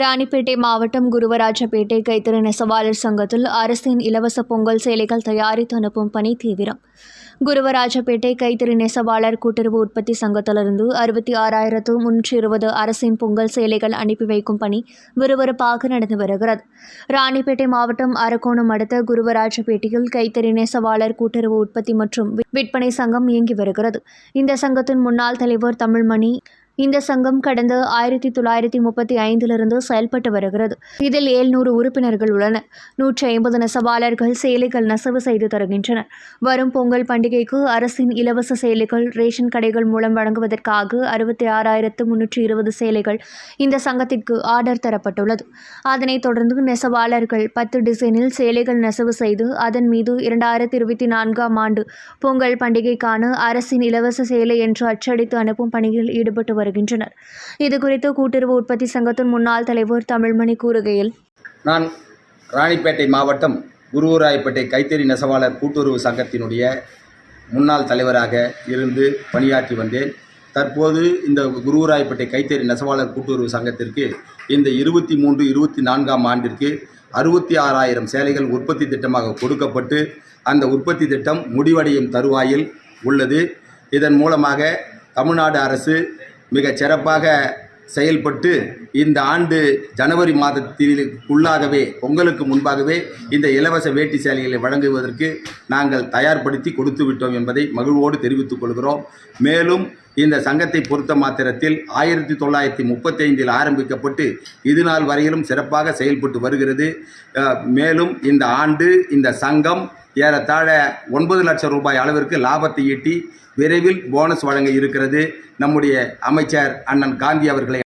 ராணிப்பேட்டை மாவட்டம் குருவராஜப்பேட்டை கைத்தறி நெசவாளர் சங்கத்தில் அரசின் இலவச பொங்கல் சேலைகள் தயாரித்து அனுப்பும் பணி தீவிரம். குருவராஜப்பேட்டை கைத்தறி நெசவாளர் கூட்டுறவு உற்பத்தி சங்கத்திலிருந்து அறுபத்தி ஆறாயிரத்து முன்னூற்றி இருபது அரசின் பொங்கல் சேலைகள் அனுப்பி வைக்கும் பணி விறுவிறுப்பாக நடந்து வருகிறது. ராணிப்பேட்டை மாவட்டம் அரக்கோணம் அடுத்த குருவராஜப்பேட்டையில் கைத்தறி நெசவாளர் கூட்டுறவு உற்பத்தி மற்றும் விற்பனை சங்கம் இயங்கி வருகிறது. இந்த சங்கத்தின் முன்னாள் தலைவர் தமிழ்மணி இந்த சங்கம் கடந்த ஆயிரத்தி தொள்ளாயிரத்தி முப்பத்தி ஐந்திலிருந்து செயல்பட்டு வருகிறது. இதில் ஏழ்நூறு உறுப்பினர்கள் உள்ளனர் நூற்றி ஐம்பது நெசவாளர்கள் சேலைகள் நெசவு செய்து தருகின்றனர். வரும் பொங்கல் பண்டிகைக்கு அரசின் இலவச சேலைகள் ரேஷன் கடைகள் மூலம் வழங்குவதற்காக அறுபத்தி ஆறாயிரத்து முன்னூற்றி இருபது சேலைகள் இந்த சங்கத்திற்கு ஆர்டர் தரப்பட்டுள்ளது. அதனைத் தொடர்ந்து நெசவாளர்கள் பத்து டிசைனில் சேலைகள் நெசவு செய்து அதன் மீது இரண்டாயிரத்தி இருபத்தி நான்காம் ஆண்டு பொங்கல் பண்டிகைக்கான அரசின் இலவச சேலை என்று அச்சடித்து அனுப்பும் பணியில் ஈடுபட்டு வருகின்றனர் இதுகுறித்து கூட்டுறவு உற்பத்தி சங்கத்தின் முன்னாள் தலைவர் தமிழ்மணி கூறுகையில் நான் ராணிப்பேட்டை மாவட்டம் குருவராயப்பேட்டை கைத்தறி நெசவாளர் கூட்டுறவு சங்கத்தினுடைய முன்னாள் தலைவராக இருந்து பணியாற்றி வந்தேன். தற்போது இந்த குருவராயப்பேட்டை கைத்தறி நெசவாளர் கூட்டுறவு சங்கத்திற்கு இந்த இருபத்தி மூன்று இருபத்தி நான்காம் ஆண்டிற்கு அறுபத்தி ஆறாயிரம் சேலைகள் உற்பத்தி திட்டமாக கொடுக்கப்பட்டு அந்த உற்பத்தி திட்டம் முடிவடையும் தருவாயில் உள்ளது. இதன் மூலமாக தமிழ்நாடு அரசு மிகச் சிறப்பாக செயல்பட்டு இந்த ஆண்டு ஜனவரி மாதத்திற்குள்ளாகவே பொங்கலுக்கு முன்பாகவே இந்த இலவச வேட்டி சேலைகளை வழங்குவதற்கு நாங்கள் தயார்படுத்தி கொடுத்து விட்டோம் என்பதை மகிழ்வோடு தெரிவித்துக் கொள்கிறோம். மேலும் இந்த சங்கத்தை பொறுத்த மாத்திரத்தில் ஆயிரத்தி தொள்ளாயிரத்தி முப்பத்தைந்தில் ஆரம்பிக்கப்பட்டு இது நாள் வரையிலும் சிறப்பாக செயல்பட்டு வருகிறது. மேலும் இந்த ஆண்டு இந்த சங்கம் ஏறத்தாழ ஒன்பது லட்சம் ரூபாய் அளவிற்கு லாபத்தை ஈட்டி விரைவில் போனஸ் வழங்க இருக்கிறது. நம்முடைய அமைச்சர் அண்ணன் காந்தி அவர்களை